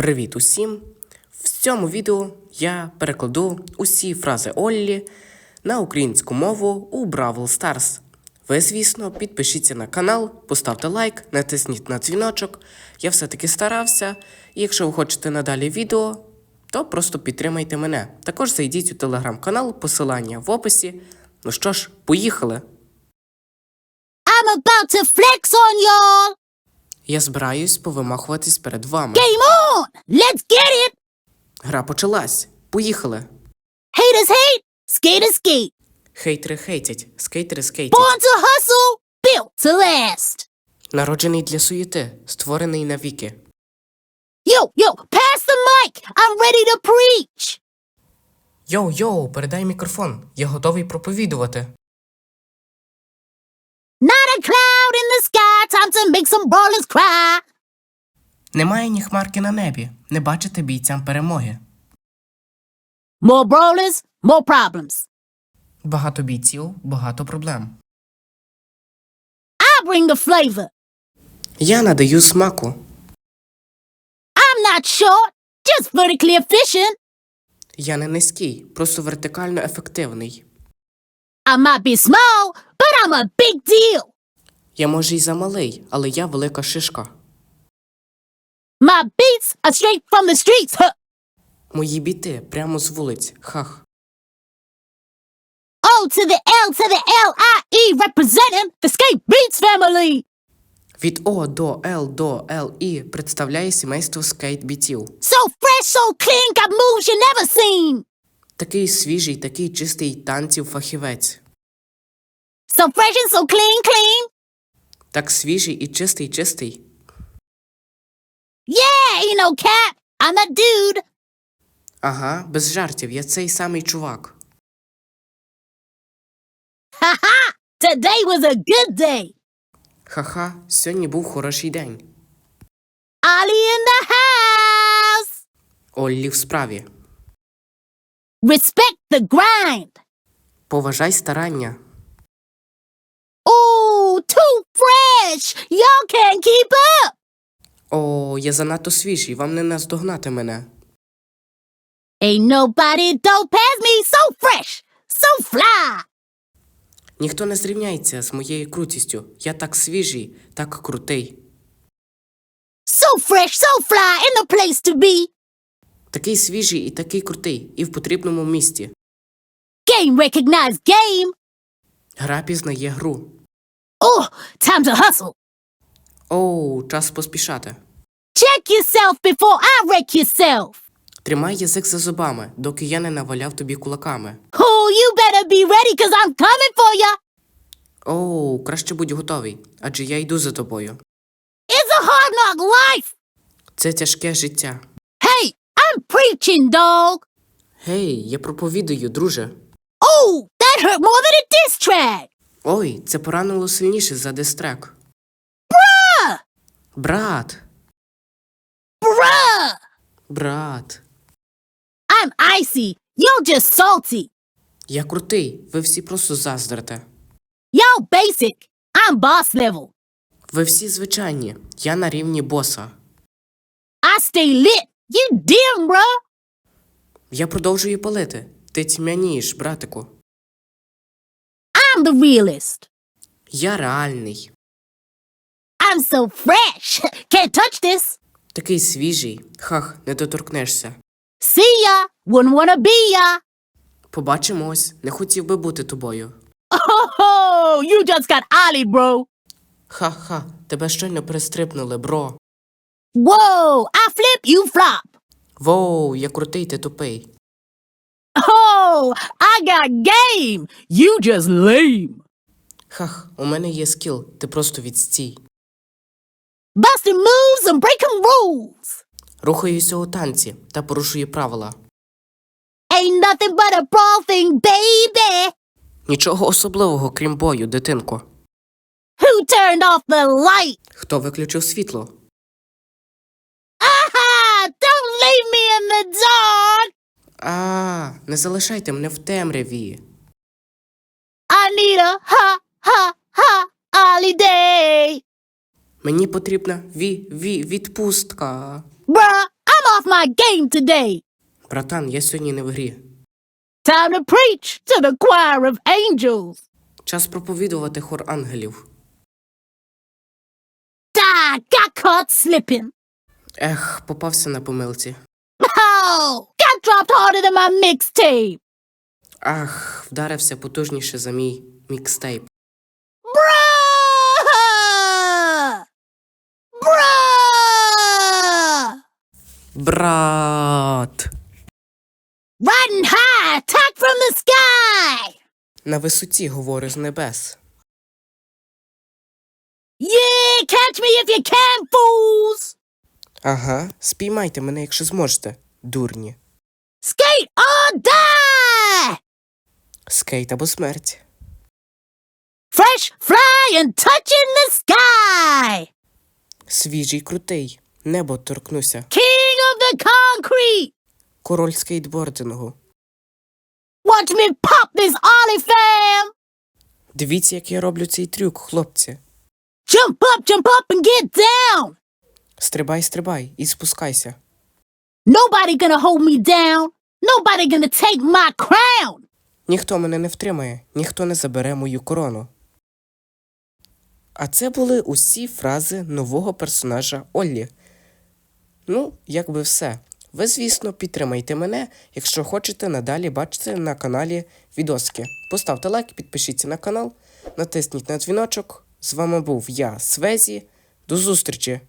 Привіт усім! В цьому відео я перекладу усі фрази Оллі на українську мову у Бравл Stars. Ви, звісно, підпишіться на канал, поставте лайк, натисніть на дзвіночок. Я все-таки старався. І якщо ви хочете надалі відео, то просто підтримайте мене. Також зайдіть у телеграм-канал, посилання в описі. Ну що ж, поїхали! I'm about to flex on y'all. Я збираюсь повимахуватись перед вами. Game on. Let's get it. Гра почалась. Поїхали! Haters hate. Skaters skate. Хейтери хейтять, скейтери скейтять. Born to hustle. Built to last. Народжений для суєти, створений навіки. Yo, yo, pass the mic. I'm ready to preach. Йоу, йоу, передай мікрофон. Я готовий проповідувати. Time make some ballers cry. Немає ні хмарки на небі. Не бачити бійцям перемоги. More brawlers, more problems. Багато бійців, багато проблем. I bring the flavor. Я надаю смаку. I'm not short, just vertically efficient. Я не низький, просто вертикально ефективний. I might be small, but I'm a big deal. Я може й замалий, але я велика шишка. My beats are straight from the streets. Huh. Мої біти прямо з вулиць. Хах. O to the L to the L I E representing the skate beats family. Від О до Л до Л І представляє сімейство скейтбітів. So fresh, so clean, got moves you never seen. Такий свіжий, такий чистий танців фахівець. So fresh and so clean, clean. Так свіжий і чистий, чистий. Yeah, ain't no cap. I'm that dude. Ага, без жартів, я цей самий чувак. Haha, today was a good day. Ха-ха, сьогодні був хороший день. Ollie in the house. Оллі в справі. Respect the grind. Поважай старання. Fresh. Y'all can't keep up. О, я занадто свіжий, вам не наздогнати мене. Ain't nobody don't pass me so fresh, so fly. Ніхто не зрівняється з моєю крутістю. Я так свіжий, так крутий. So fresh, so fly, in the place to be. Такий свіжий і такий крутий, і в потрібному місці. Game recognized game. Гра пізнає гру. Oh, time to hustle. Оу, час поспішати. Check yourself before I wreck yourself. Тримай язик за зубами, доки я не наваляв тобі кулаками. Oh, you better be ready, cause I'm coming for ya. Оу, краще будь готовий, адже я йду за тобою. It's a hard knock life. Це тяжке життя. Hey, I'm preaching, dog. Гей, я проповідую, друже. Oh, that hurt more than a diss track. Ой, це поранило сильніше за дистрек. Bruh, Брат, bruh. брат. I'm icy. You're just salty. Я крутий, ви всі просто заздрите. Y'all basic. I'm boss level. Ви всі звичайні, я на рівні боса. I stay lit. You dim, bruh. Я продовжую палити. Ти тьмянієш, братику. I'm the realist. Я реальний. I'm so fresh. Can't touch this. Такий свіжий. Хах, не доторкнешся. See ya. Wouldn't wanna be ya. Побачимось, не хотів би бути тобою. Oh, you just got Ollie, bro. Ха-ха, тебе щойно перестрипнули, бро. Whoa, I flip, you flop. Воу, я крутий, ти тупий. Oh, I got game. You just lame. Хах, у мене є скіл, ти просто відстій. Busting moves and breaking rules. Рухаюся у танці та порушую правила. Ain't nothing but a brawl thing, baby. Нічого особливого, крім бою, дитинко. Who turned off the light? Хто виключив світло? Aha! Don't leave me in the dark. А, не залишайте мене в темряві. I need a ha ha ha holiday. Мені потрібна ві, ві, відпустка. Bruh, I'm off my game today. Братан, я сьогодні не в грі. Time to preach to the choir of angels. Час проповідувати хор ангелів. Die, got caught slipping. Ех, попався на помилці. Oh, dropped harder than my mixtape. Ах, вдарився потужніше за мій мікстейп. Bruh! Bruh! Брат! Riding high, attack from the sky. На висоті говорю з небес. Yeah, catch me if you can, fools. Ага, спіймайте мене, якщо зможете, дурні. Or die. Скейт або смерть. Fresh, fly, and touching the sky. Свіжий крутий. Небо торкнуся. King of the concrete. Король скейтбордингу. Watch me pop this ollie fam. Дивіться, як я роблю цей трюк, хлопці. Jump up, jump up, and get down. Стрибай, стрибай і спускайся. Nobody gonna hold me down. Nobody gonna take my crown. Ніхто мене не втримає, ніхто не забере мою корону. А це були усі фрази нового персонажа Оллі. Ну, якби все. Ви, звісно, підтримайте мене, якщо хочете надалі бачити на каналі відоски. Поставте лайк, підпишіться на канал, натисніть на дзвіночок. З вами був я, Свезі. До зустрічі!